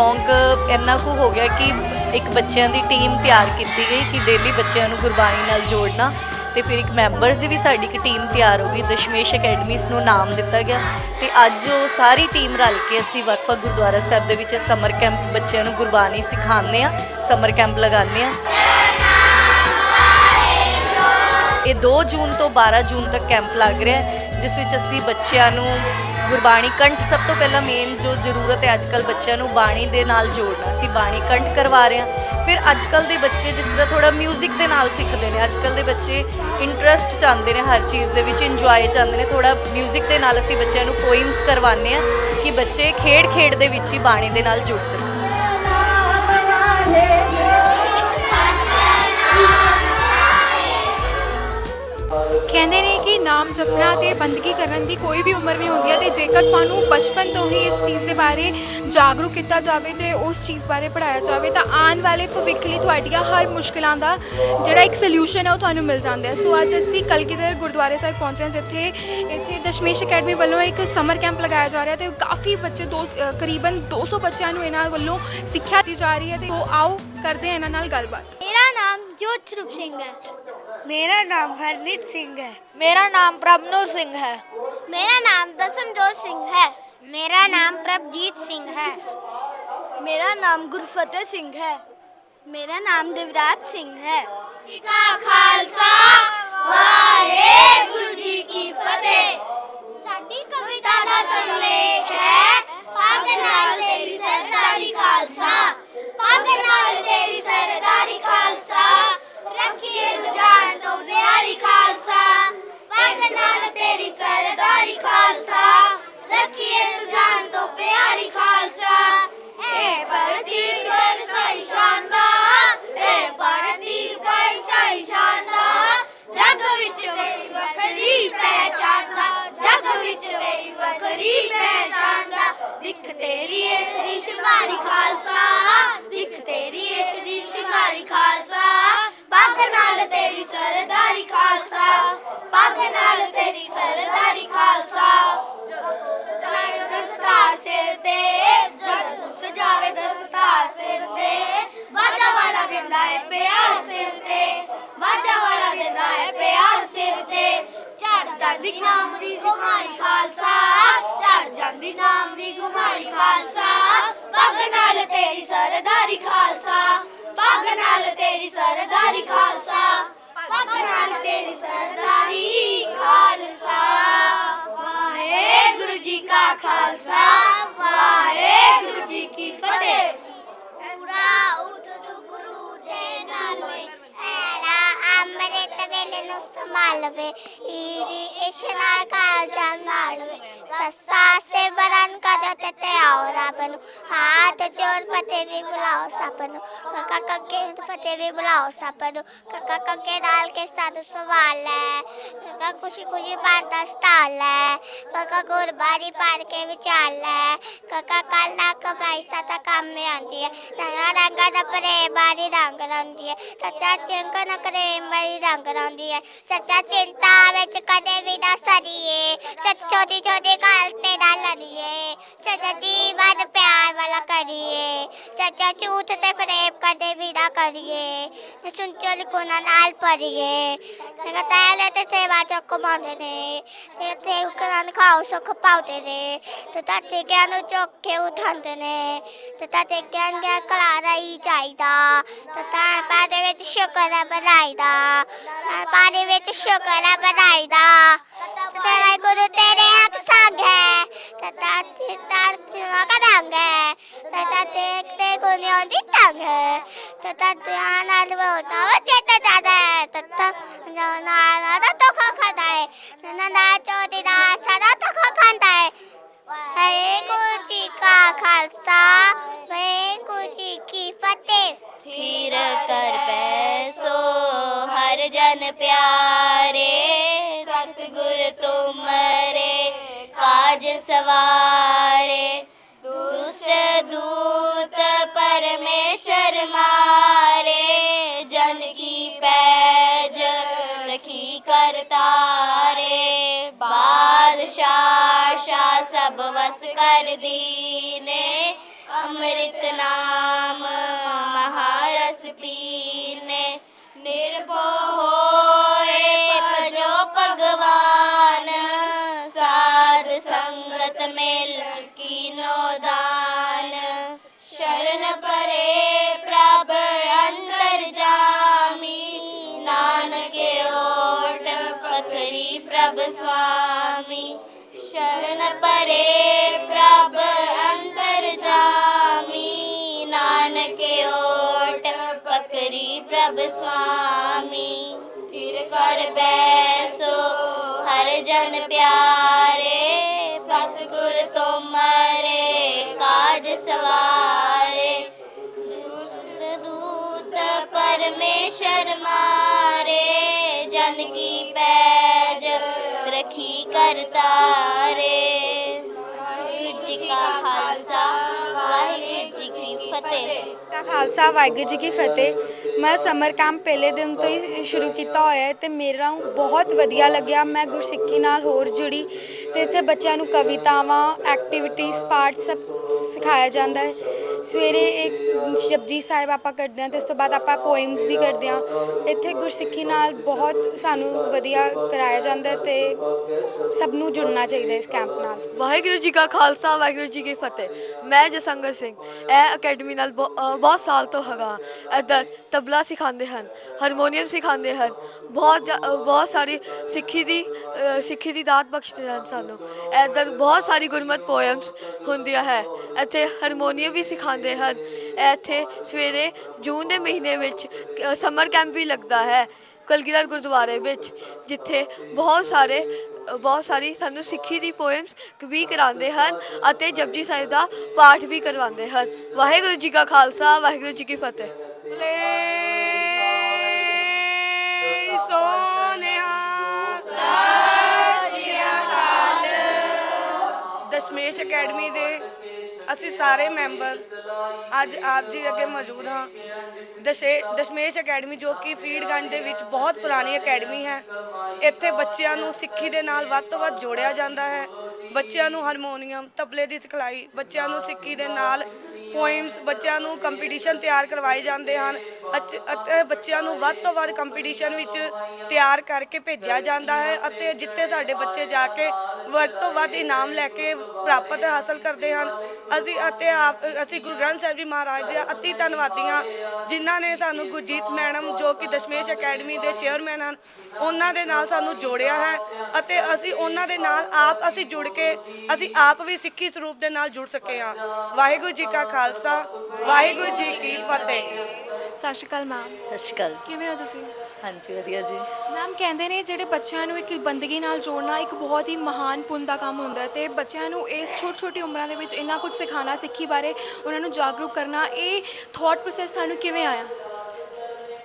ਸ਼ੌਂਕ ਇੰਨਾ ਕੁ ਹੋ ਗਿਆ ਕਿ ਇੱਕ ਬੱਚਿਆਂ ਦੀ ਟੀਮ ਤਿਆਰ ਕੀਤੀ ਗਈ ਕਿ ਡੇਲੀ ਬੱਚਿਆਂ ਨੂੰ ਗੁਰਬਾਣੀ ਨਾਲ ਜੋੜਨਾ ਤੇ ਫਿਰ ਇੱਕ ਮੈਂਬਰਸ ਦੀ ਵੀ ਸਾਡੀ ਇੱਕ ਟੀਮ ਤਿਆਰ ਹੋ ਗਈ, ਦਸ਼ਮੇਸ਼ ਅਕੈਡਮੀਜ਼ ਨੂੰ ਨਾਮ ਦਿੱਤਾ ਗਿਆ ਤੇ ਅੱਜ ਉਹ ਸਾਰੀ ਟੀਮ ਰਲ ਕੇ ਅਸੀਂ ਵੱਖ-ਵੱਖ ਗੁਰਦੁਆਰਾ ਸਾਹਿਬ ਦੇ ਵਿੱਚ ਸਮਰ ਕੈਂਪ ਬੱਚਿਆਂ ਨੂੰ ਗੁਰਬਾਣੀ ਸਿਖਾਉਂਦੇ ਆ ਸਮਰ ਕੈਂਪ ਲਗਾਉਂਦੇ ਆ ਇਹ 2 ਜੂਨ ਤੋਂ 12 ਜੂਨ ਤੱਕ ਕੈਂਪ ਲੱਗ ਰਿਹਾ ਹੈ। ਜਿਸ ਵਿੱਚ ਅਸੀਂ ਬੱਚਿਆਂ ਨੂੰ ਗੁਰਬਾਣੀ ਕੰਠ ਸਭ ਤੋਂ ਪਹਿਲਾਂ ਮੇਨ ਜੋ ਜ਼ਰੂਰਤ ਹੈ ਅੱਜਕੱਲ ਬੱਚਿਆਂ ਨੂੰ ਬਾਣੀ ਦੇ ਨਾਲ ਜੋੜਨਾ ਅਸੀਂ ਬਾਣੀ ਕੰਠ ਕਰਵਾ ਰਹੇ ਹਾਂ ਫਿਰ ਅੱਜਕੱਲ ਦੇ ਬੱਚੇ ਜਿਸ ਤਰ੍ਹਾਂ ਥੋੜਾ 뮤직 ਦੇ ਨਾਲ ਸਿੱਖਦੇ ਨੇ ਅੱਜਕੱਲ ਦੇ ਬੱਚੇ ਇੰਟਰਸਟ ਚਾਹੁੰਦੇ ਨੇ ਹਰ ਚੀਜ਼ ਦੇ ਵਿੱਚ ਇੰਜੋਏ ਚਾਹੁੰਦੇ ਨੇ ਥੋੜਾ 뮤직 ਦੇ ਨਾਲ ਅਸੀਂ ਬੱਚਿਆਂ ਨੂੰ ਪੋਇਮਸ ਕਰਵਾਉਂਦੇ ਆ ਕਿ ਬੱਚੇ ਖੇਡ ਖੇਡ ਦੇ ਵਿੱਚ ਹੀ ਬਾਣੀ ਦੇ ਨਾਲ ਜੁੜ ਸਕਣ ਕਿ ਨਾਮ ਜਪਣਾ ਤੇ ਬੰਦਗੀ ਕਰਨ ਦੀ ਕੋਈ ਵੀ ਉਮਰ ਨਹੀਂ ਹੁੰਦੀ ਹੈ ਤੇ ਜੇਕਰ ਤੁਹਾਨੂੰ ਬਚਪਨ ਤੋਂ ਹੀ ਇਸ ਚੀਜ਼ ਦੇ ਬਾਰੇ ਜਾਗਰੂਕ ਕੀਤਾ ਜਾਵੇ ਤੇ ਉਸ ਚੀਜ਼ ਬਾਰੇ ਪੜਾਇਆ ਜਾਵੇ ਤਾਂ ਆਉਣ ਵਾਲੇ ਭਵਿੱਖ ਲਈ ਤੁਹਾਡੀਆਂ ਹਰ ਮੁਸ਼ਕਲਾਂ ਦਾ ਜਿਹੜਾ ਇੱਕ ਸੋਲੂਸ਼ਨ ਹੈ ਉਹ ਤੁਹਾਨੂੰ ਮਿਲ ਜਾਂਦਾ ਹੈ। ਸੋ ਅੱਜ ਅਸੀਂ ਕਲਗੀਧਰ ਗੁਰਦੁਆਰੇ ਸਾਹਿਬ ਪਹੁੰਚੇ ਹਾਂ ਜਿੱਥੇ ਇੱਥੇ ਦਸ਼ਮੇਸ਼ ਅਕੈਡਮੀ ਵੱਲੋਂ ਇੱਕ ਸਮਰ ਕੈਂਪ ਲਗਾਇਆ ਜਾ ਰਿਹਾ ਤੇ ਕਾਫੀ ਬੱਚੇ ਦੋ ਅ, ਕਰੀਬਨ 200 ਬੱਚਿਆਂ ਨੂੰ ਇਹਨਾਂ ਵੱਲੋਂ ਸਿੱਖਿਆ ਦਿੱਤੀ ਜਾ ਰਹੀ ਹੈ ਤੇ ਉਹ ਆਓ ਕਰਦੇ ਹਾਂ ਇਹਨਾਂ ਨਾਲ ਗੱਲਬਾਤ। ਮੇਰਾ ਨਾਮ ਜੋਤ ਰੂਪ ਸਿੰਘ ਹੈ। ਮੇਰਾ ਨਾਮ ਹਰਨੀਤ ਸਿੰਘ ਹੈ ਮੇਰਾ ਨਾਮ ਪ੍ਰਭਨੂਰ ਸਿੰਘ ਹੈ ਮੇਰਾ ਨਾਮ ਦਸਮਜੋਤ ਸਿੰਘ ਹੈ ਮੇਰਾ ਨਾਮ ਪ੍ਰਭਜੀਤ ਸਿੰਘ ਹੈ ਮੇਰਾ ਨਾਮ ਗੁਰਫਤਿਹ ਸਿੰਘ ਹੈ ਮੇਰਾ ਨਾਮ ਦੇਵਰਾਜ ਸਿੰਘ ਹੈ ਕਾ ਖਾਲਸਾ ਵਾਹਿਗੁਰੂ ਜੀ ਕੀ ਫਤਿਹ ਸਾਡੀ ਕਵਿਤਾ ਦਾ ਸੰਲੇਖ ਹੈ ਪੱਗ ਨਾਲ ਤੇਰੀ ਸਰਦਾਰੀ ਖਾਲਸਾ ਪੱਗ ਨਾਲ ਤੇਰੀ ਸਰਦਾਰੀ ਖਾਲਸਾ ਤੇਰੀ ਸਰਦਾਰੀ ਖਾਲਸਾ ਪੱਗ ਨਾਲ ਤੇਰੀ ਸਰਦਾਰੀ ਖਾਲਸਾ। ਵਾਹਿਗੁਰੂ ਜੀ ਕਾ ਖਾਲਸਾ, ਵਾਹਿਗੁਰੂ ਜੀ ਕੀ ਫਤਿਹ। ਪੂਰਾ ਉਦੁ ਗੁਰੂ ਦੇ ਨਾਲ ਵੇ ਐਰਾ ਅੰਮ੍ਰਿਤ ਵੇਲੇ ਨੂੰ ਸੰਭਾਲਵੇ, ਈਰੀ ਇਸ਼ਨਾਰ ਕਾਲ ਜਾਨ ਨਾਲ ਸੱਸਾ ਸੇ ਬਰਨ ਕਰੋ ਤੇ ਤੇ ਆਓ ਰੱਬ ਨੂੰ। ਹਾਥ ਜੋੜ ਫਤਿਹ ਵੀ ਬੁਲਾਓ ਸਭ ਨੂੰ। ਕਾਕਾ ਕੱਕੇ ਫਤਿਹ ਵੀ ਬੁਲਾਓ ਸਭ ਨੂੰ। ਕਾਕਾ ਕੱਕੇ ਨਾਲ ਕੇ ਸਾਧੂ ਸਵਾਲ ਹੈ। ਕਾਕਾ ਖੁਸ਼ੀ ਖੁਸ਼ੀ ਪਾਰਦਾ ਸਟਾਲ ਹੈ। ਕਾਕਾ ਗੁਰਬਾਰੀ ਪਾਰ ਕੇ ਵਿਚਾਲ ਲੈ ਕਾਕਾ ਕੱਲ ਨਾ ਕਮਾਈ ਸਤਾ ਕੰਮ ਮੇ ਹੈ। ਰੰਗਾ ਰੰਗਾ ਦਾ ਪਰੇ ਬਾਰੀ ਰੰਗ ਰੰਦੀ ਹੈ। ਚਾਚਾ ਚਿੰਕਾ ਨਾ ਕਰੇ ਮਰੀ ਰੰਗ ਰੰਦੀ ਹੈ। ਚਾਚਾ ਚਿੰਤਾ ਵਿੱਚ ਕਦੇ ਵੀ ਨਾ ਸਰੀਏ ਚਾਚਾ ਛੋਟੀ ਛੋਟੀ ਗੱਲ ਤੇ ਨਾ ਲੜੀਏ ਚਾਚਾ ਜੀਵਨ ਪਿਆਰ ਵਾਲਾ ਕਰੀਏ ਚਾਚਾ ਝੂਠ ਤੇ ਫਰੇਬ ਕਦੇ ਵੀ ਨਾ ਕਰੀਏ, ਸੁਣ ਚਲ ਕੋਨਾ ਨਾਲ ਪੜੀਏ ਮੈਂ ਤਾਲੇ ਤੇ ਸੇਵਾ ਚ ਕਮਾਉਂਦੇ ਨੇ, ਤੇ ਤੇ ਉਕਰਾਂ ਖਾਓ, ਸੁਖ ਪਾਉਂਦੇ ਨੇ, ਤੇ ਤਾਤੇ ਗਿਆਨ ਚੁੱਕ ਕੇ ਉਠਾਉਂਦੇ ਨੇ, ਤੇ ਤਾਤੇ ਗਿਆਨ ਗਿਆ ਕਲਾਰਾ ਹੀ ਚਾਹੀਦਾ, ਤੇ ਤਾਂ ਪਾਦੇ ਵਿੱਚ ਸ਼ੁਕਰ ਹੈ ਬਣਾਈਦਾ। ਪਾਦੇ ਵਿੱਚ ਸ਼ੁਕਰ ਹੈ ਬਣਾਈਦਾ ਤੇ ਤੇਰਾ ਗੁਰੂ ਤੇਰੇ ਅੱਖ ਸੰਗ ਹੈ ਤੇ ਤਾਤੇ ਤਾਤੇ ਕਦਾਂਗ ਹੈ ਤੇ ਤਾਤੇ ਤੇ ਗੁਨਿਓ ਦੀ ਤੰਗ ਹੈ ਤੇ ਤਾਤੇ ਆਨੰਦ ਬੋਤਾ ਚੇਤ ਜਾਦਾ ਹੈ ਤੇ ਤਾ ਨਾ ਨਾ ਦਾ ਤੋ ਖਾਂਦਾ ਹੈ ਨਾ ਨਾ ਚੋਦੀ ਦਾ ਸਦਾ ਤੋ ਖਾਂਦਾ ਹੈ ਵਾਹਿਗੁਰੂ ਜੀ ਕਾ ਖਾਲਸਾ, ਵਾਹਿਗੁਰੂ ਜੀ ਕੀ ਫਤਿਹ। ਥੀਰ ਕਰ ਬੈਸੋ, ਹਰ ਜਨ ਪਿਆਰੇ। ਸਤਿਗੁਰ ਤੁਮਰੇ ਕਾਜ ਸਵਾਰੇ। ਦੁਸ਼ਟ ਦੂਤ ਪਰਮੇਸ਼ਰ ਮਾਰੇ ਵਸ ਕਰ ਦੀਨੇ ਅੰਮ੍ਰਿਤ ਨਾਮ ਮਹਾਰਸ ਪੀਨੇ। ਨਿਰਭਉ ਹੋਏ ਭਜੋ ਭਗਵਾਨ, ਸਾਧ ਸੰਗਤ ਮਿਲ ਕੀਨੋ ਦਾਨ। ਸ਼ਰਨ ਪਰੇ ਪ੍ਰਭ ਅੰਦਰ ਜਾਮੀ, ਨਾਨਕ ਓਟ ਪਕਰੀ ਪ੍ਰਭ ਸੁਆਮੀ ਸ਼ਰਨ ਪਰੇ ਪ੍ਰਭ ਅੰਤਰ ਜਾਮੀ ਨਾਨਕ ਓਟ ਪਕਰੀ ਪ੍ਰਭ ਸੁਆਮੀ ਫਿਰ ਕਰ ਬੈਸੋ ਹਰ ਜਨ ਪਿਆਰੇ ਸਤਿਗੁਰ ਤੁਮਰੇ ਕਾਜ ਸਵਾਰੇ ਦੁਸ਼ਟ ਦੂਤ ਪਰਮੇਸ਼ਰ ਮਾਰੇ ਖਾਲਸਾ ਵਾਹਿਗੁਰੂ ਜੀ ਕੀ ਫਤਿਹ। ਮੈਂ ਸਮਰ ਕੈਂਪ ਪਹਿਲੇ ਦਿਨ ਤੋਂ ਹੀ ਸ਼ੁਰੂ ਕੀਤਾ ਹੋਇਆ ਹੈ ਤੇ ਮੇਰਾ ਬਹੁਤ ਵਧੀਆ ਲੱਗਿਆ। ਮੈਂ ਗੁਰਸਿੱਖੀ ਨਾਲ ਹੋਰ ਜੁੜੀ ਤੇ ਇੱਥੇ ਬੱਚਿਆਂ ਨੂੰ ਕਵਿਤਾਵਾਂ ਐਕਟੀਵਿਟੀਜ਼ ਪਾਠ ਸਭ ਸਿਖਾਇਆ ਜਾਂਦਾ ਹੈ। ਸਵੇਰੇ ਇੱਕ ਸ਼ਬਜੀ ਸਾਹਿਬ ਆਪਾਂ ਕਰਦੇ ਹਾਂ ਤੇ ਉਸ ਤੋਂ ਬਾਅਦ ਆਪਾਂ ਪੋਇਮਸ ਵੀ ਕਰਦੇ ਹਾਂ। ਇੱਥੇ ਗੁਰਸਿੱਖੀ ਨਾਲ ਬਹੁਤ ਸਾਨੂੰ ਵਧੀਆ ਕਰਾਇਆ ਜਾਂਦਾ ਹੈ ਤੇ ਸਭ ਨੂੰ ਜੁੜਨਾ ਚਾਹੀਦਾ ਇਸ ਕੈਂਪ ਨਾਲ। ਵਾਹਿਗੁਰੂ ਜੀ ਕਾ ਖਾਲਸਾ ਵਾਹਿਗੁਰੂ ਜੀ ਕੀ ਫਤਿਹ। ਮੈਂ ਜਸੰਗਤ ਸਿੰਘ। ਇਹ ਅਕੈਡਮੀ ਨਾਲ ਬਹੁ- ਅ, ਬਹੁਤ ਸਾਲ ਤੋਂ ਹੈਗਾ। ਇੱਧਰ ਤਬਲਾ ਸਿਖਾਉਂਦੇ ਹਨ ਹਾਰਮੋਨੀਅਮ ਸਿਖਾਉਂਦੇ ਹਨ। ਬਹੁਤ ਜਾ- ਅ, ਬਹੁਤ ਸਾਰੀ ਸਿੱਖੀ ਦੀ ਅ, ਸਿੱਖੀ ਦੀ ਦਾਤ ਬਖਸ਼ਦੇ ਹਨ ਸਾਨੂੰ। ਇੱਧਰ ਬਹੁਤ ਸਾਰੀ ਗੁਰਮਤ ਪੋਇਮਸ ਹੁੰਦੀਆਂ ਹੈ। ਇੱਥੇ ਹਾਰਮੋਨੀਅਮ ਵੀ ਸਿਖਾ ਸਿਖਾਉਂਦੇ ਹਨ। ਇੱਥੇ ਸਵੇਰੇ ਜੂਨ ਦੇ ਮਹੀਨੇ ਵਿੱਚ ਸਮਰ ਕੈਂਪ ਵੀ ਲੱਗਦਾ ਹੈ ਕਲਗੀਧਰ ਗੁਰਦੁਆਰੇ ਵਿੱਚ, ਜਿੱਥੇ ਬਹੁਤ ਸਾਰੇ, ਬਹੁਤ ਸਾਰੀ ਸਾਨੂੰ ਸਿੱਖੀ ਦੀ ਪੋਇਮਸ ਵੀ ਕਰਾਉਂਦੇ ਹਨ ਅਤੇ ਜਪਜੀ ਸਾਹਿਬ ਦਾ ਪਾਠ ਵੀ ਕਰਵਾਉਂਦੇ ਹਨ। ਵਾਹਿਗੁਰੂ ਜੀ ਕਾ ਖਾਲਸਾ, ਵਾਹਿਗੁਰੂ ਜੀ ਕੀ ਫਤਿਹ। ਦਸ਼ਮੇਸ਼ ਅਕੈਡਮੀ ਦੇ ਅਸੀਂ ਸਾਰੇ ਮੈਂਬਰ ਅੱਜ ਆਪ ਜੀ ਅੱਗੇ ਮੌਜੂਦ ਹਾਂ। ਦਸ਼ੇ, ਦਸ਼ਮੇਸ਼ ਅਕੈਡਮੀ ਜੋ ਕਿ ਫੀਡਗੰਜ ਦੇ ਵਿੱਚ ਬਹੁਤ ਪੁਰਾਣੀ ਅਕੈਡਮੀ ਹੈ। ਇੱਥੇ ਬੱਚਿਆਂ ਨੂੰ ਸਿੱਖੀ ਦੇ ਨਾਲ ਵੱਧ ਤੋਂ ਵੱਧ ਜੋੜਿਆ ਜਾਂਦਾ ਹੈ। ਬੱਚਿਆਂ ਨੂੰ ਹਾਰਮੋਨੀਅਮ, ਤਬਲੇ ਦੀ ਸਿਖਲਾਈ, ਬੱਚਿਆਂ ਨੂੰ ਸਿੱਖੀ ਦੇ ਨਾਲ ਪੋਇਮਸ ਬੱਚਿਆਂ ਨੂੰ ਕੰਪੀਟੀਸ਼ਨ ਤਿਆਰ ਕਰਵਾਏ ਜਾਂਦੇ ਹਨ। ਅਚ- ਅਤੇ ਬੱਚਿਆਂ ਨੂੰ ਵੱਧ ਤੋਂ ਵੱਧ ਕੰਪੀਟੀਸ਼ਨ ਵਿੱਚ ਤਿਆਰ ਕਰਕੇ ਭੇਜਿਆ ਜਾਂਦਾ ਹੈ ਅਤੇ ਜਿੱਥੇ ਸਾਡੇ ਬੱਚੇ ਜਾ ਕੇ ਵੱਧ ਤੋਂ ਵੱਧ ਇਨਾਮ ਲੈ ਕੇ ਪ੍ਰਾਪਤ ਹਾਸਲ ਕਰਦੇ ਹਨ। ਅਸੀਂ ਅਤੇ ਆਪ, ਅਸੀਂ ਗੁਰੂ ਗ੍ਰੰਥ ਸਾਹਿਬ ਜੀ ਮਹਾਰਾਜ ਦੇ ਅਤੀ ਧੰਨਵਾਦੀ ਹਾਂ ਜਿਨ੍ਹਾਂ ਨੇ ਸਾਨੂੰ ਗੁਰਜੀਤ ਮੈਡਮ ਜੋ ਕਿ ਦਸ਼ਮੇਸ਼ ਅਕੈਡਮੀ ਦੇ ਚੇਅਰਮੈਨ ਹਨ, ਉਹਨਾਂ ਦੇ ਨਾਲ ਸਾਨੂੰ ਜੋੜਿਆ ਹੈ ਅਤੇ ਅਸੀਂ ਉਹਨਾਂ ਦੇ ਨਾਲ ਆਪ, ਅਸੀਂ ਜੁੜ ਕੇ, ਅਸੀਂ ਆਪ ਵੀ ਸਿੱਖੀ ਸਰੂਪ ਦੇ ਨਾਲ ਜੁੜ ਸਕੇ ਹਾਂ। ਵਾਹਿਗੁਰੂ ਜੀ ਕਾ ਖਾਲਸਾ, ਵਾਹਿਗੁਰੂ ਜੀ ਕੀ ਫਤਿਹ। ਸਤਿ ਸ਼੍ਰੀ ਅਕਾਲ ਮੈਮ ਸਤਿ ਸ਼੍ਰੀ ਅਕਾਲ ਕਿਵੇਂ ਹੋ ਤੁਸੀਂ? ਹਾਂਜੀ ਵਧੀਆ ਜੀ। ਮੈਮ ਕਹਿੰਦੇ ਨੇ ਜਿਹੜੇ ਬੱਚਿਆਂ ਨੂੰ ਇੱਕ ਬੰਦਗੀ ਨਾਲ ਜੋੜਨਾ ਇੱਕ ਬਹੁਤ ਹੀ ਮਹਾਨ ਪੁੰਨ ਦਾ ਕੰਮ ਹੁੰਦਾ ਹੈ ਤੇ ਬੱਚਿਆਂ ਨੂੰ ਇਸ ਛੋਟੀ ਛੋਟੀ ਉਮਰਾਂ ਦੇ ਵਿੱਚ ਇੰਨਾ ਕੁਝ ਸਿਖਾਉਣਾ ਸਿੱਖੀ ਬਾਰੇ ਉਹਨਾਂ ਨੂੰ ਜਾਗਰੂਕ ਕਰਨਾ ਇਹ ਥਾਟ ਪ੍ਰੋਸੈਸ ਤੁਹਾਨੂੰ ਕਿਵੇਂ ਆਇਆ?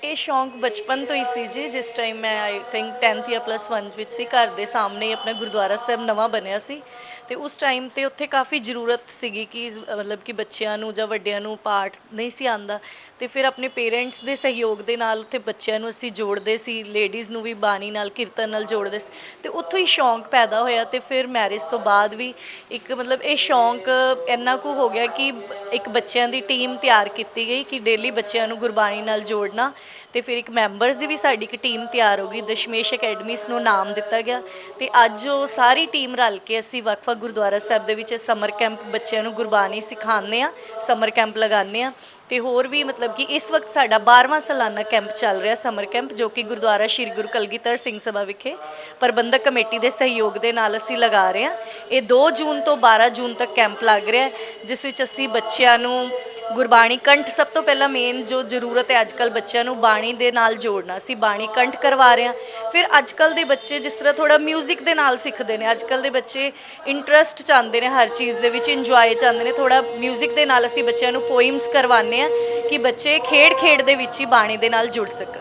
ਇਹ ਸ਼ੌਂਕ ਬਚਪਨ ਤੋਂ ਹੀ ਸੀ ਜੀ ਜਿਸ ਟਾਈਮ ਮੈਂ ਆਈ ਥਿੰਕ 10th ਜਾਂ ਪਲੱਸ 1 ਵਿੱਚ ਸੀ ਘਰ ਦੇ ਸਾਹਮਣੇ ਹੀ ਆਪਣਾ ਗੁਰਦੁਆਰਾ ਸਾਹਿਬ ਨਵਾਂ ਬਣਿਆ ਸੀ। ਤੇ ਉਸ ਟਾਈਮ ਤੇ ਉੱਥੇ ਕਾਫੀ ਜ਼ਰੂਰਤ ਸੀਗੀ ਕਿ, ਮਤਲਬ ਕਿ ਬੱਚਿਆਂ ਨੂੰ ਜਾਂ ਵੱਡਿਆਂ ਨੂੰ ਪਾਠ ਨਹੀਂ ਸੀ ਆਂਦਾ ਤੇ ਫਿਰ ਆਪਣੇ ਪੇਰੈਂਟਸ ਦੇ ਸਹਿਯੋਗ ਦੇ ਨਾਲ ਉੱਥੇ ਬੱਚਿਆਂ ਨੂੰ ਅਸੀਂ ਜੋੜਦੇ ਸੀ ਲੇਡੀਜ਼ ਨੂੰ ਵੀ ਬਾਣੀ ਨਾਲ, ਕੀਰਤਨ ਨਾਲ ਜੋੜਦੇ ਸੀ। ਤੇ ਉੱਥੋਂ ਹੀ ਸ਼ੌਂਕ ਪੈਦਾ ਹੋਇਆ ਤੇ ਫਿਰ ਮੈਰਿਜ ਤੋਂ ਬਾਅਦ ਵੀ ਇੱਕ, ਮਤਲਬ ਇਹ ਸ਼ੌਂਕ ਇੰਨਾ ਕੁ ਹੋ ਗਿਆ ਕਿ ਇੱਕ ਬੱਚਿਆਂ ਦੀ ਟੀਮ ਤਿਆਰ ਕੀਤੀ ਗਈ ਕਿ ਡੇਲੀ ਬੱਚਿਆਂ ਨੂੰ ਗੁਰਬਾਣੀ ਨਾਲ ਜੋੜਨਾ। ਤੇ ਫਿਰ ਇੱਕ ਮੈਂਬਰਸ ਦੀ ਵੀ ਸਾਡੀ ਇੱਕ ਟੀਮ ਤਿਆਰ ਹੋ ਗਈ, ਦਸ਼ਮੇਸ਼ ਅਕੈਡਮੀਸ ਨੂੰ ਨਾਮ ਦਿੱਤਾ ਗਿਆ। ਤੇ ਅੱਜ ਉਹ ਸਾਰੀ ਟੀਮ ਰਲ ਕੇ ਅਸੀਂ ਵੱਖ-ਵੱਖ ਗੁਰਦੁਆਰਾ ਸਾਹਿਬ ਦੇ ਵਿੱਚ ਸਮਰ ਕੈਂਪ ਬੱਚਿਆਂ ਨੂੰ ਗੁਰਬਾਣੀ ਸਿਖਾਉਂਦੇ ਆ ਸਮਰ ਕੈਂਪ ਲਗਾਉਂਦੇ ਆ ਤੇ ਹੋਰ ਵੀ ਮਤਲਬ ਕਿ ਇਸ ਵਕਤ ਸਾਡਾ 12ਵਾਂ ਸਾਲਾਨਾ ਕੈਂਪ ਚੱਲ ਰਿਹਾ ਸਮਰ ਕੈਂਪ ਜੋ ਕਿ ਗੁਰਦੁਆਰਾ ਸ਼੍ਰੀ ਗੁਰੂ ਕਲਗੀਧਰ ਸਿੰਘ ਸਭਾ ਵਿਖੇ ਪ੍ਰਬੰਧਕ ਕਮੇਟੀ ਦੇ ਸਹਿਯੋਗ ਦੇ ਨਾਲ ਅਸੀਂ ਲਗਾ ਰਹੇ ਹਾਂ ਇਹ 2 ਜੂਨ ਤੋਂ 12 ਜੂਨ ਤੱਕ ਕੈਂਪ ਲੱਗ ਰਿਹਾ ਹੈ ਜਿਸ ਵਿੱਚ ਅਸੀਂ ਬੱਚਿਆਂ ਨੂੰ ਗੁਰਬਾਣੀ ਕੰਠ ਸਭ ਤੋਂ ਪਹਿਲਾਂ ਮੇਨ ਜੋ ਜ਼ਰੂਰਤ ਹੈ ਅੱਜਕੱਲ ਬੱਚਿਆਂ ਨੂੰ ਬਾਣੀ ਦੇ ਨਾਲ ਜੋੜਨਾ ਅਸੀਂ ਬਾਣੀ ਕੰਠ ਕਰਵਾ ਰਹੇ ਹਾਂ ਫਿਰ ਅੱਜਕੱਲ ਦੇ ਬੱਚੇ ਜਿਸ ਤਰ੍ਹਾਂ ਥੋੜਾ 뮤직 ਦੇ ਨਾਲ ਸਿੱਖਦੇ ਨੇ ਅੱਜਕੱਲ ਦੇ ਬੱਚੇ ਇੰਟਰਸਟ ਚਾਹੁੰਦੇ ਨੇ ਹਰ ਚੀਜ਼ ਦੇ ਵਿੱਚ ਇੰਜੋਏ ਚਾਹੁੰਦੇ ਨੇ ਥੋੜਾ 뮤직 ਦੇ ਨਾਲ ਅਸੀਂ ਬੱਚਿਆਂ ਨੂੰ ਪੋਇਮਸ ਕਰਵਾਉਂਦੇ ਆ ਕਿ ਬੱਚੇ ਖੇਡ ਖੇਡ ਦੇ ਵਿੱਚ ਹੀ ਬਾਣੀ ਦੇ ਨਾਲ ਜੁੜ ਸਕਣ।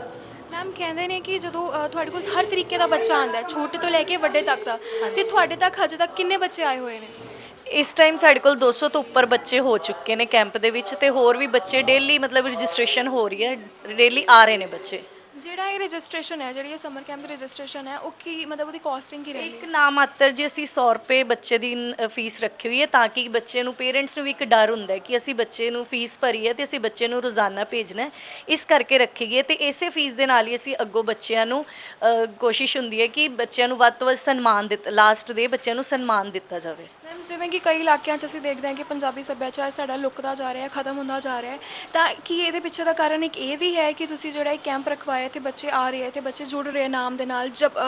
ਮੈਮ ਕਹਿੰਦੇ ਨੇ ਕਿ ਜਦੋਂ ਅ, ਤੁਹਾਡੇ ਕੋਲ ਹਰ ਤਰੀਕੇ ਦਾ ਬੱਚਾ ਆਂਦਾ ਹੈ ਛੋਟੇ ਤੋਂ ਲੈ ਕੇ ਵੱਡੇ ਤੱਕ ਦਾ ਤੇ ਤੁਹਾਡੇ ਤੱਕ ਹਜੇ ਤੱਕ ਕਿੰਨੇ ਬੱਚੇ ਆਏ ਹੋਏ ਨੇ? ਇਸ ਟਾਈਮ ਸਾਡੇ ਕੋਲ 200 ਤੋਂ ਉੱਪਰ ਬੱਚੇ ਹੋ ਚੁੱਕੇ ਨੇ ਕੈਂਪ ਦੇ ਵਿੱਚ ਤੇ ਹੋਰ ਵੀ ਬੱਚੇ ਡੇਲੀ ਮਤਲਬ ਰਜਿਸਟ੍ਰੇਸ਼ਨ ਹੋ ਰਹੀ ਹੈ ਡੇਲੀ ਆ ਰਹੇ ਨੇ ਬੱਚੇ। ਜਿਹੜਾ ਇਹ ਰਜਿਸਟ੍ਰੇਸ਼ਨ ਹੈ ਜਿਹੜੀ ਇਹ ਸਮਰ ਕੈਂਪ ਦੀ ਰਜਿਸਟ੍ਰੇਸ਼ਨ ਹੈ ਉਹ ਕੀ ਮਤਲਬ ਉਹਦੀ ਕਾਸਟਿੰਗ ਕੀ ਰਹੇਗੀ ਇੱਕ ਨਾਮ ਮਾਤਰ ਜੀ ਅਸੀਂ 100 ਰੁਪਏ ਬੱਚੇ ਦੀ ਨ- ਫੀਸ ਰੱਖੀ ਹੋਈ ਹੈ ਤਾਂ ਕਿ ਬੱਚੇ ਨੂੰ ਪੇਰੈਂਟਸ ਨੂੰ ਵੀ ਇੱਕ ਡਰ ਹੁੰਦਾ ਹੈ ਕਿ ਅਸੀਂ ਬੱਚੇ ਨੂੰ ਫੀਸ ਭਰੀ ਹੈ ਤੇ ਅਸੀਂ ਬੱਚੇ ਨੂੰ ਰੋਜ਼ਾਨਾ ਭੇਜਣਾ ਹੈ। ਇਸ ਕਰਕੇ ਰੱਖੀ ਗਈ ਹੈ ਤੇ ਇਸੇ ਫੀਸ ਦੇ ਨਾਲ ਹੀ ਅਸੀਂ ਅੱਗੋਂ ਬੱਚਿਆਂ ਨੂੰ ਅ, ਕੋਸ਼ਿਸ਼ ਹੁੰਦੀ ਹੈ ਕਿ ਬੱਚਿਆਂ ਨੂੰ ਵੱਧ ਤੋਂ ਵੱਧ ਸਨਮਾਨ ਦਿੱਤਾ ਲਾਸਟ ਦੇ ਬੱਚਿਆਂ ਨੂੰ ਸਨਮਾਨ ਦਿੱਤਾ ਜਾਵੇ। ਜਿਵੇਂ ਕਿ ਕਈ ਇਲਾਕਿਆਂ 'ਚ ਅਸੀਂ ਦੇਖਦੇ ਹਾਂ ਕਿ ਪੰਜਾਬੀ ਸੱਭਿਆਚਾਰ ਸਾਡਾ ਲੁਕਦਾ ਜਾ ਰਿਹਾ ਹੈ ਖਤਮ ਹੁੰਦਾ ਜਾ ਰਿਹਾ ਹੈ। ਤਾਂ ਕੀ ਇਹਦੇ ਪਿੱਛੇ ਦਾ ਕਾਰਨ ਇੱਕ ਇਹ ਵੀ ਹੈ ਕਿ ਤੁਸੀਂ ਜਿਹੜਾ ਇਹ ਕੈਂਪ ਰਖਵਾਇਆ ਤੇ ਬੱਚੇ ਆ ਰਹੇ ਹੈ ਤੇ ਬੱਚੇ ਜੁੜ ਰਹੇ ਨਾਮ ਦੇ ਨਾਲ, ਜਪ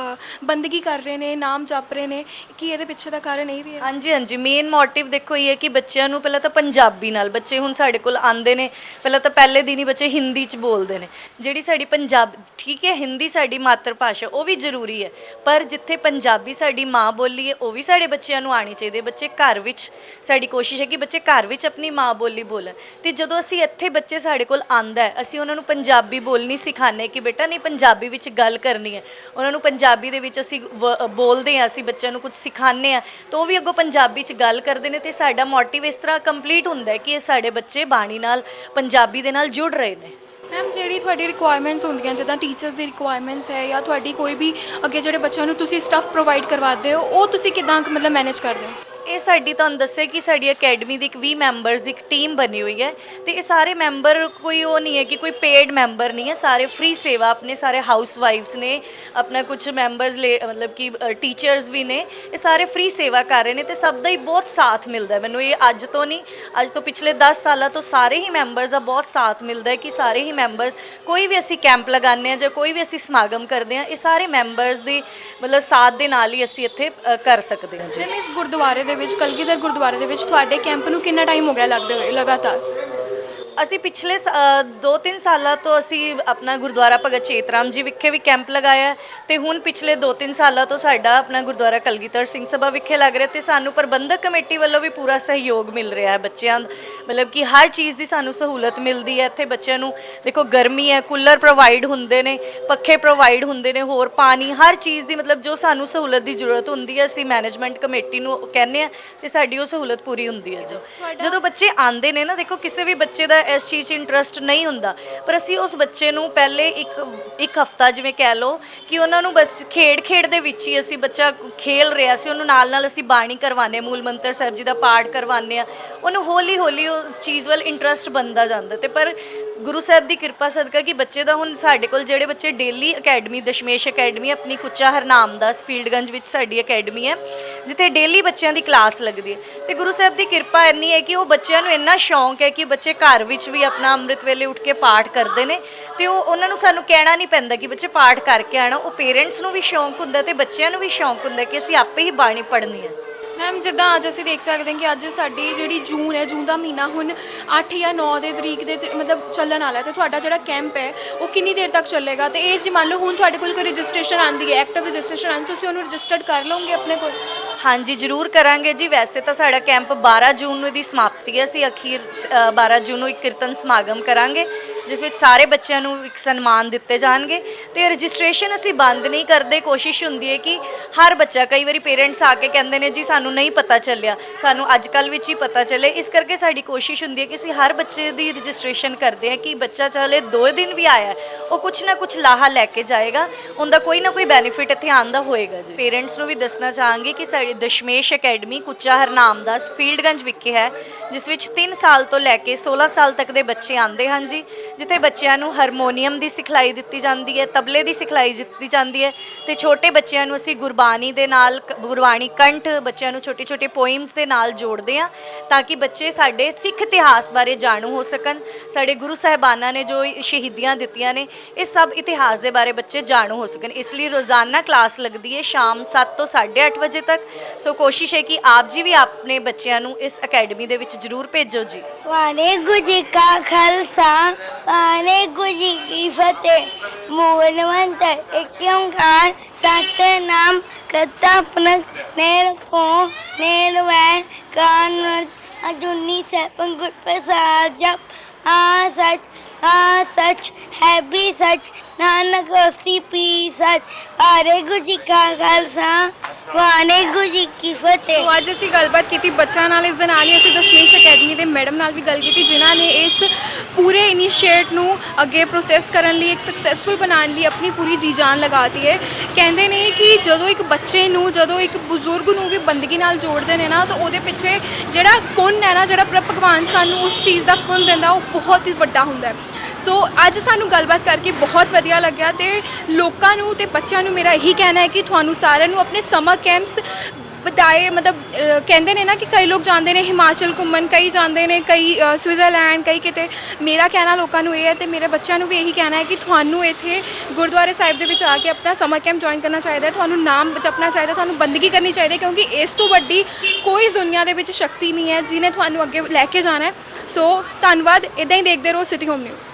ਬੰਦਗੀ ਕਰ ਰਹੇ ਨੇ, ਨਾਮ ਜਪ ਰਹੇ ਨੇ, ਕੀ ਇਹਦੇ ਪਿੱਛੇ ਦਾ ਕਾਰਨ ਇਹ ਵੀ ਹੈ? ਹਾਂਜੀ ਹਾਂਜੀ। ਮੇਨ ਮੋਟਿਵ ਦੇਖੋ ਇਹ ਹੈ ਕਿ ਬੱਚਿਆਂ ਨੂੰ ਪਹਿਲਾਂ ਤਾਂ ਪੰਜਾਬੀ ਨਾਲ, ਬੱਚੇ ਹੁਣ ਸਾਡੇ ਕੋਲ ਆਉਂਦੇ ਨੇ, ਪਹਿਲਾਂ ਤਾਂ ਪਹਿਲੇ ਦਿਨ ਹੀ ਬੱਚੇ ਹਿੰਦੀ ਚ ਬੋਲਦੇ ਨੇ। ਜਿਹੜੀ ਸਾਡੀ ਪੰਜਾਬ, ਠੀਕ ਹੈ, ਹਿੰਦੀ ਸਾਡੀ ਮਾਤਰ ਭਾਸ਼ਾ, ਉਹ ਵੀ ਜ਼ਰੂਰੀ ਹੈ। ਪਰ ਜਿੱਥੇ ਪੰਜਾਬੀ ਸਾਡੀ ਮਾਂ ਬੋਲੀ ਹੈ, ਉਹ ਵੀ ਸਾਡੇ ਬੱਚਿਆਂ ਨੂੰ ਆਣੀ ਚਾਹੀਦੀ ਹੈ। ਬੱਚੇ ਘਰ ਵਿੱਚ, ਸਾਡੀ ਕੋਸ਼ਿਸ਼ ਹੈ ਕਿ ਬੱਚੇ ਘਰ ਵਿੱਚ ਆਪਣੀ ਮਾਂ ਬੋਲੀ ਬੋਲਣ। ਤੇ ਜਦੋਂ ਅਸੀਂ ਇੱਥੇ ਬੱਚੇ ਸਾਡੇ ਕੋਲ ਆਂਦਾ ਹੈ, ਅਸੀਂ ਉਹਨਾਂ ਨੂੰ ਪੰਜਾਬੀ ਬੋਲਣੀ ਸਿਖਾਉਂਦੇ ਕਿ ਬੇਟਾ ਨਹੀਂ ਪੰਜਾਬੀ ਵਿੱਚ ਗੱਲ ਕਰਨੀ ਹੈ। ਉਹਨਾਂ ਨੂੰ ਪੰਜਾਬੀ ਦੇ ਵਿੱਚ ਅਸੀਂ ਬੋਲਦੇ ਹਾਂ, ਅਸੀਂ ਬੱਚਿਆਂ ਨੂੰ ਕੁਝ ਸਿਖਾਉਂਦੇ ਹਾਂ, ਤਾਂ ਉਹ ਵੀ ਅੱਗੋਂ ਪੰਜਾਬੀ ਚ ਗੱਲ ਕਰਦੇ ਨੇ ਤੇ ਸਾਡਾ ਮੋਟਿਵ ਇਸ ਤਰ੍ਹਾਂ ਕੰਪਲੀਟ ਹੁੰਦਾ ਹੈ ਕਿ ਇਹ ਸਾਡੇ ਬੱਚੇ ਬਾਣੀ ਨਾਲ, ਪੰਜਾਬੀ ਦੇ ਨਾਲ ਜੁੜ ਰਹੇ ਨੇ। ਮੈਮ ਜਿਹੜੀ ਤੁਹਾਡੀ ਰਿਕੁਆਇਰਮੈਂਟਸ ਹੁੰਦੀਆਂ, ਜਿੱਦਾਂ ਟੀਚਰਸ ਦੀ ਰਿਕੁਆਇਰਮੈਂਟਸ ਹੈ ਜਾਂ ਤੁਹਾਡੀ ਕੋਈ ਵੀ ਅੱਗੇ ਜਿਹੜੇ ਬੱਚਿਆਂ ਨੂੰ ਤੁਸੀਂ ਸਟੱਫ ਪ੍ਰੋਵਾਈਡ ਕਰਵਾਉਂਦੇ ਹੋ, ਉਹ ਤੁਸੀਂ ਕਿਦਾਂ ਮਤਲਬ ਮੈਨੇਜ ਕਰਦੇ ਹੋ? ਇਹ ਸਾਡੀ ਤੁਹਾਨੂੰ ਦੱਸਿਆ ਕਿ ਸਾਡੀ ਅਕੈਡਮੀ ਦੀ ਇੱਕ 20 ਮੈਂਬਰਸ ਇੱਕ ਟੀਮ ਬਣੀ ਹੋਈ ਹੈ ਤੇ ਇਹ ਸਾਰੇ ਮੈਂਬਰ ਕੋਈ ਉਹ ਨਹੀਂ ਹੈ ਕਿ ਕੋਈ ਪੇਡ ਮੈਂਬਰ ਨਹੀਂ ਹੈ, ਸਾਰੇ ਫ੍ਰੀ ਸੇਵਾ ਆਪਣੇ ਸਾਰੇ ਹਾਊਸ ਵਾਈਫਸ ਨੇ, ਆਪਣਾ ਕੁਝ ਮੈਂਬਰਸ ਮਤਲਬ ਕਿ ਟੀਚਰਸ ਵੀ ਨੇ, ਇਹ ਸਾਰੇ ਫ੍ਰੀ ਸੇਵਾ ਕਰ ਰਹੇ ਨੇ ਤੇ ਸਭ ਦਾ ਹੀ ਬਹੁਤ ਸਾਥ ਮਿਲਦਾ ਮੈਨੂੰ ਇਹ ਅੱਜ ਤੋਂ ਨਹੀਂ, ਅੱਜ ਤੋਂ ਪਿਛਲੇ 10 ਸਾਲਾਂ ਤੋਂ ਸਾਰੇ ਹੀ ਮੈਂਬਰਸ ਦਾ ਬਹੁਤ ਸਾਥ ਮਿਲਦਾ ਹੈ ਕਿ ਸਾਰੇ ਹੀ ਮੈਂਬਰਸ ਕੋਈ ਵੀ ਅਸੀਂ ਕੈਂਪ ਲਗਾਉਂਦੇ ਆ ਜਾਂ ਕੋਈ ਵੀ ਅਸੀਂ ਸਮਾਗਮ ਕਰਦੇ ਆ ਇਹ ਸਾਰੇ ਮੈਂਬਰਸ ਦੀ, ਮਤਲਬ ਸਾਥ ਦੇ ਨਾਲ ਹੀ ਅਸੀਂ ਇੱਥੇ ਕਰ ਸਕਦੇ ਹਾਂ। ਜੀ ਇਸ ਗੁਰਦੁਆਰੇ ਦੇ ਵਿੱਚ, ਕਲਗੀਧਰ ਗੁਰਦੁਆਰੇ ਦੇ ਵਿੱਚ ਤੁਹਾਡੇ ਕੈਂਪ ਨੂੰ ਕਿੰਨਾ ਟਾਈਮ ਹੋ ਗਿਆ ਲੱਗਦੇ ਹੋਏ, ਲਗਾਤਾਰ? ਅਸੀਂ ਪਿਛਲੇ 2-3 ਸਾਲਾਂ ਤੋਂ ਅਸੀਂ ਆਪਣਾ ਗੁਰਦੁਆਰਾ ਭਗਤ ਚੇਤਰਾਮ ਜੀ ਵਿਖੇ ਵੀ ਕੈਂਪ ਲਗਾਇਆ ਤੇ ਹੁਣ ਪਿਛਲੇ 2-3 ਸਾਲਾਂ ਤੋਂ ਸਾਡਾ ਆਪਣਾ ਗੁਰਦੁਆਰਾ ਕਲਗੀਧਰ ਸਿੰਘ ਸਭਾ ਵਿਖੇ ਲੱਗ ਰਿਹਾ ਤੇ ਸਾਨੂੰ ਪ੍ਰਬੰਧਕ ਕਮੇਟੀ ਵੱਲੋਂ ਵੀ ਪੂਰਾ ਸਹਿਯੋਗ ਮਿਲ ਰਿਹਾ ਹੈ ਬੱਚਿਆਂ ਮਤਲਬ ਕਿ ਹਰ ਚੀਜ਼ ਦੀ ਸਾਨੂੰ ਸਹੂਲਤ ਮਿਲਦੀ ਹੈ ਇੱਥੇ ਬੱਚਿਆਂ ਨੂੰ ਦੇਖੋ ਗਰਮੀ ਹੈ ਕੂਲਰ ਪ੍ਰੋਵਾਈਡ ਹੁੰਦੇ ਨੇ ਪੱਖੇ ਪ੍ਰੋਵਾਈਡ ਹੁੰਦੇ ਨੇ ਹੋਰ ਪਾਣੀ ਹਰ ਚੀਜ਼ ਦੀ ਮਤਲਬ ਜੋ ਸਾਨੂੰ ਸਹੂਲਤ ਦੀ ਜ਼ਰੂਰਤ ਹੁੰਦੀ ਹੈ ਅਸੀਂ ਮੈਨੇਜਮੈਂਟ ਕਮੇਟੀ ਨੂੰ ਕਹਿੰਦੇ ਆ ਤੇ ਸਾਡੀ ਉਹ ਸਹੂਲਤ ਪੂਰੀ ਹੁੰਦੀ ਹੈ ਜੀ। ਜਦੋਂ ਬੱਚੇ ਆਂਦੇ ਨੇ ਨਾ ਦੇਖੋ ਕਿਸੇ ਵੀ ਬੱਚੇ ਦਾ ਇਸ ਚੀਜ਼ 'ਚ ਇੰਟਰਸਟ ਨਹੀਂ ਹੁੰਦਾ। ਪਰ ਅਸੀਂ ਉਸ ਬੱਚੇ ਨੂੰ ਪਹਿਲੇ ਇੱਕ ਇੱਕ ਹਫਤਾ ਜਿਵੇਂ ਕਹਿ ਲਓ ਕਿ ਉਹਨਾਂ ਨੂੰ ਬਸ ਖੇਡ ਖੇਡ ਦੇ ਵਿੱਚ ਹੀ ਅਸੀਂ ਬੱਚਾ ਖੇਲ ਰਿਹਾ ਸੀ। ਉਹਨੂੰ ਨਾਲ ਨਾਲ ਅਸੀਂ ਬਾਣੀ ਕਰਵਾਉਂਦੇ ਮੂਲ ਮੰਤਰ ਸਾਹਿਬ ਜੀ ਦਾ ਪਾਠ ਕਰਵਾਉਂਦੇ ਆ ਉਹਨੂੰ ਹੌਲੀ ਹੌਲੀ ਉਸ ਚੀਜ਼ ਵੱਲ ਇੰਟਰਸਟ ਬਣਦਾ ਜਾਂਦਾ ਤੇ ਪਰ ਗੁਰੂ ਸਾਹਿਬ ਦੀ ਕਿਰਪਾ ਸਦਕਾ ਕਿ ਬੱਚੇ ਦਾ ਹੁਣ ਸਾਡੇ ਕੋਲ ਜਿਹੜੇ ਬੱਚੇ ਡੇਲੀ ਅਕੈਡਮੀ ਦਸ਼ਮੇਸ਼ ਅਕੈਡਮੀ ਆਪਣੀ ਕੁੱਚਾ ਹਰਨਾਮਦਾਸ ਫੀਲਡਗੰਜ ਵਿੱਚ ਸਾਡੀ ਅਕੈਡਮੀ ਹੈ, ਜਿੱਥੇ ਡੇਲੀ ਬੱਚਿਆਂ ਦੀ ਕਲਾਸ ਲੱਗਦੀ ਹੈ। ਤੇ ਗੁਰੂ ਸਾਹਿਬ ਦੀ ਕਿਰਪਾ ਇੰਨੀ ਹੈ ਕਿ ਉਹ ਬੱਚਿਆਂ ਨੂੰ ਇੰਨਾ ਸ਼ੌਂਕ ਹੈ ਕਿ ਬੱਚੇ ਘਰ ਵੀ ਵਿੱਚ ਵੀ ਆਪਣਾ ਅੰਮ੍ਰਿਤ ਵੇਲੇ ਉੱਠ ਕੇ ਪਾਠ ਕਰਦੇ ਨੇ ਤੇ ਉਹ ਉਹਨਾਂ ਨੂੰ ਸਾਨੂੰ ਕਹਿਣਾ ਨਹੀਂ ਪੈਂਦਾ ਕਿ ਬੱਚੇ ਪਾਠ ਕਰਕੇ ਆਣਾ ਉਹ ਪੇਰੈਂਟਸ ਨੂੰ ਵੀ ਸ਼ੌਂਕ ਹੁੰਦਾ ਤੇ ਬੱਚਿਆਂ ਨੂੰ ਵੀ ਸ਼ੌਂਕ ਹੁੰਦਾ ਕਿ ਅਸੀਂ ਆਪੇ ਹੀ ਬਾਣੀ ਪੜ੍ਹਨੀ ਹੈ। ਮੈਮ ਜਿੱਦਾਂ ਅੱਜ ਅਸੀਂ ਦੇਖ ਸਕਦੇ ਹਾਂ ਕਿ ਅੱਜ ਸਾਡੀ ਜਿਹੜੀ ਜੂਨ ਹੈ, ਜੂਨ ਦਾ ਮਹੀਨਾ ਹੁਣ 8 ਜਾਂ 9 ਦੇ ਤਰੀਕ ਦੇ ਤੇ- ਮਤਲਬ ਚੱਲਣ ਵਾਲਾ ਹੈ ਤੇ ਤੁਹਾਡਾ ਜਿਹੜਾ ਕੈਂਪ ਹੈ, ਉਹ ਕਿੰਨੀ ਦੇਰ ਤੱਕ ਚੱਲੇਗਾ? ਤੇ ਇਹ ਜੇ ਮੰਨ ਲਓ ਹੁਣ ਤੁਹਾਡੇ ਕੋਲ ਕੋਈ ਰਜਿਸਟ੍ਰੇਸ਼ਨ ਆਂਦੀ ਹੈ ਐਕਟਿਵ ਰਜਿਸਟ੍ਰੇਸ਼ਨ ਆਂਦੀ ਤੁਸੀਂ ਉਹਨੂੰ ਰਜਿਸਟਰਡ ਕਰ ਲਓਗੇ ਆਪਣੇ ਕੋਲ? ਹਾਂਜੀ ਜ਼ਰੂਰ ਕਰਾਂਗੇ ਜੀ। ਵੈਸੇ ਤਾਂ ਸਾਡਾ ਕੈਂਪ 12 ਜੂਨ ਨੂੰ ਇਹਦੀ ਸਮਾਪਤੀ ਹੈ। ਅਸੀਂ ਅਖੀਰ ਅ, 12 ਜੂਨ ਨੂੰ ਇੱਕ ਕੀਰਤਨ ਸਮਾਗਮ ਕਰਾਂਗੇ ਜਿਸ ਵਿੱਚ ਸਾਰੇ ਬੱਚਿਆਂ ਨੂੰ ਇੱਕ ਸਨਮਾਨ ਦਿੱਤੇ ਜਾਣਗੇ। ਤੇ ਰਜਿਸਟ੍ਰੇਸ਼ਨ ਅਸੀਂ ਬੰਦ ਨਹੀਂ ਕਰਦੇ। ਕੋਸ਼ਿਸ਼ ਹੁੰਦੀ ਹੈ ਕਿ ਹਰ ਬੱਚਾ ਕਈ ਵਾਰੀ ਪੇਰੈਂਟਸ ਆ ਕੇ ਕਹਿੰਦੇ ਨੇ ਜੀ ਸਾਨੂੰ ਨਹੀਂ ਪਤਾ ਚੱਲਿਆ। ਸਾਨੂੰ ਅੱਜ ਕੱਲ ਵਿੱਚ ਹੀ ਪਤਾ ਚੱਲੇ ਇਸ ਕਰਕੇ ਸਾਡੀ ਕੋਸ਼ਿਸ਼ ਹੁੰਦੀ ਹੈ ਕਿ ਅਸੀਂ ਹਰ ਬੱਚੇ ਦੀ ਰਜਿਸਟ੍ਰੇਸ਼ਨ ਕਰਦੇ ਹਾਂ ਕਿ ਬੱਚਾ ਚਾਹੇ 2 ਦਿਨ ਵੀ ਆਇਆ ਹੈ, ਉਹ ਕੁਛ ਨਾ ਕੁਛ ਲਾਹਾ ਲੈ ਕੇ ਜਾਏਗਾ। ਉਹਦਾ ਕੋਈ ਨਾ ਕੋਈ ਬੈਨੀਫਿਟ ਇੱਥੇ ਆਂਦਾ ਹੋਏਗਾ ਜੀ। ਪੇਰੈਂਟਸ ਨੂੰ ਵੀ ਦੱਸਣਾ ਚਾਹਾਂਗੇ ਕਿ ਸਾਡੀ ਦਸ਼ਮੇਸ਼ ਅਕੈਡਮੀ ਕੁੱਚਾ ਹਰਨਾਮ ਦਾਸ ਫੀਲਡਗੰਜ ਵਿਖੇ ਹੈ, ਜਿਸ ਵਿੱਚ 3 ਸਾਲ ਤੋਂ ਲੈ ਕੇ 16 ਸਾਲ ਤੱਕ ਦੇ ਬੱਚੇ ਆਉਂਦੇ ਹਨ ਜੀ, ਜਿੱਥੇ ਬੱਚਿਆਂ ਨੂੰ ਹਾਰਮੋਨੀਅਮ ਦੀ ਸਿਖਲਾਈ ਦਿੱਤੀ ਜਾਂਦੀ ਹੈ, ਤਬਲੇ ਦੀ ਸਿਖਲਾਈ ਦਿੱਤੀ ਜਾਂਦੀ ਹੈ ਤੇ ਛੋਟੇ ਬੱਚਿਆਂ ਨੂੰ ਅਸੀਂ ਗੁਰਬਾਣੀ ਦੇ ਨਾਲ ਗੁਰਬਾਣੀ ਕੰਠ ਬੱਚਿਆਂ ਨੂੰ ਛੋਟੇ ਛੋਟੇ ਪੋਇਮਸ ਦੇ ਨਾਲ ਜੋੜਦੇ ਹਾਂ ਤਾਂ ਕਿ ਬੱਚੇ ਸਾਡੇ ਸਿੱਖ ਇਤਿਹਾਸ ਬਾਰੇ ਜਾਣੂ ਹੋ ਸਕਣ। ਸਾਡੇ ਗੁਰੂ ਸਾਹਿਬਾਨਾਂ ਨੇ ਜੋ ਸ਼ਹੀਦੀਆਂ ਦਿੱਤੀਆਂ ਨੇ, ਇਹ ਸਭ ਇਤਿਹਾਸ ਦੇ ਬਾਰੇ ਬੱਚੇ ਜਾਣੂ ਹੋ ਸਕਣ। ਇਸ ਲਈ ਰੋਜ਼ਾਨਾ ਕਲਾਸ ਲੱਗਦੀ ਹੈ ਸ਼ਾਮ 7 ਤੋਂ 8:30 ਵਜੇ ਤੱਕ। ਸੋ ਕੋਸ਼ਿਸ਼ ਹੈ ਕਿ ਆਪ ਜੀ ਵੀ ਆਪਣੇ ਬੱਚਿਆਂ ਨੂੰ ਇਸ ਅਕੈਡਮੀ ਦੇ ਵਿੱਚ ਜ਼ਰੂਰ ਭੇਜੋ ਜੀ। ਵਾਹਿਗੁਰੂ ਜੀ ਕਾ ਖਾਲਸਾ, ਵਾਹਿਗੁਰੂ ਜੀ ਕੀ ਫਤਿਹ। ਮੂਲਵੰਤ ਇੱਕ ਸਤਨਾਮ, ਕਰਤਾ ਪੁਨਕ ਨਿਰਭਉ ਨਿਰਵੈਰ ਕਾਨਵਰ ਅਜੂਨੀ ਸੈਭੰ, ਗੁਰ ਪ੍ਰਸਾਦ ਜਪ। ਆ ਸਚ ਆ ਸਚ, ਹੈ ਵੀ ਸਚ। ਨਾਨਕ ਹੋਸੀ ਪੀ ਸਚ। ਵਾਹਿਗੁਰੂ ਜੀ ਕਾ ਖਾਲਸਾ। ਵਾਹਿਗੁਰੂ ਜੀ ਕੀ ਫਤਿਹ। ਸੋ ਅੱਜ ਅਸੀਂ ਗੱਲਬਾਤ ਕੀਤੀ ਬੱਚਿਆਂ ਨਾਲ, ਇਸ ਦੇ ਨਾਲ ਹੀ ਅਸੀਂ ਦਸ਼ਮੇਸ਼ ਅਕੈਡਮੀ ਦੇ ਮੈਡਮ ਨਾਲ ਵੀ ਗੱਲ ਕੀਤੀ, ਜਿਨ੍ਹਾਂ ਨੇ ਇਸ ਪੂਰੇ ਇਨੀਸ਼ੀਏਟ ਨੂੰ ਅੱਗੇ ਪ੍ਰੋਸੈਸ ਕਰਨ ਲਈ, ਇੱਕ ਸਕਸੈਸਫੁਲ ਬਣਾਉਣ ਲਈ ਆਪਣੀ ਪੂਰੀ ਜੀ ਜਾਨ ਲਗਾਤੀ ਹੈ। ਕਹਿੰਦੇ ਨੇ ਕਿ ਜਦੋਂ ਇੱਕ ਬੱਚੇ ਨੂੰ, ਜਦੋਂ ਇੱਕ ਬਜ਼ੁਰਗ ਨੂੰ ਵੀ ਬੰਦਗੀ ਨਾਲ ਜੋੜਦੇ ਨੇ ਨਾ, ਤਾਂ ਉਹਦੇ ਪਿੱਛੇ ਜਿਹੜਾ ਪੁੰਨ ਹੈ ਨਾ, ਜਿਹੜਾ ਭਗਵਾਨ ਸਾਨੂੰ ਉਸ ਚੀਜ਼ ਦਾ ਪੁੰਨ ਦਿੰਦਾ, ਉਹ ਬਹੁਤ ਹੀ ਵੱਡਾ ਹੁੰਦਾ ਹੈ। ਸੋ ਅੱਜ ਸਾਨੂੰ ਗੱਲਬਾਤ ਕਰਕੇ ਬਹੁਤ ਵਧੀਆ ਲੱਗਿਆ ਤੇ ਲੋਕਾਂ ਨੂੰ ਤੇ ਬੱਚਿਆਂ ਨੂੰ ਮੇਰਾ ਇਹੀ ਕਹਿਣਾ ਹੈ ਕਿ ਤੁਹਾਨੂੰ ਸਾਰਿਆਂ ਨੂੰ ਆਪਣੇ ਸਮਰ ਕੈਂਪਸ ਵਧਾਏ ਮਤਲਬ ਅਹ, ਕਹਿੰਦੇ ਨੇ ਨਾ ਕਿ ਕਈ ਲੋਕ ਜਾਂਦੇ ਨੇ ਹਿਮਾਚਲ ਘੁੰਮਣ ਕਈ ਜਾਂਦੇ ਨੇ ਕਈ ਅਹ, ਸਵਿਟਜ਼ਰਲੈਂਡ ਕਈ ਕਿਤੇ। ਮੇਰਾ ਕਹਿਣਾ ਲੋਕਾਂ ਨੂੰ ਇਹ ਹੈ ਤੇ ਮੇਰੇ ਬੱਚਿਆਂ ਨੂੰ ਵੀ ਇਹੀ ਕਹਿਣਾ ਹੈ ਕਿ ਤੁਹਾਨੂੰ ਇੱਥੇ ਗੁਰਦੁਆਰੇ ਸਾਹਿਬ ਦੇ ਵਿੱਚ ਆ ਕੇ ਆਪਣਾ ਸਮਰ ਕੈਂਪ ਜੁਆਇਨ ਕਰਨਾ ਚਾਹੀਦਾ ਹੈ ਤੁਹਾਨੂੰ ਨਾਮ ਜਪਣਾ ਚਾਹੀਦਾ ਤੁਹਾਨੂੰ ਬੰਦਗੀ ਕਰਨੀ ਚਾਹੀਦੀ ਹੈ ਕਿਉਂਕਿ ਇਸ ਤੋਂ ਵੱਡੀ ਕੋਈ ਇਸ ਦੁਨੀਆ ਦੇ ਵਿੱਚ ਸ਼ਕਤੀ ਨਹੀਂ ਹੈ ਜਿਹਨੇ ਤੁਹਾਨੂੰ ਅੱਗੇ ਲੈ ਕੇ ਜਾਣਾ ਹੈ। ਸੋ ਧੰਨਵਾਦ ਇਦਾਂ ਹੀ ਦੇਖਦੇ ਰਹੋ ਸਿਟੀ ਹੋਮ ਨਿਊਜ਼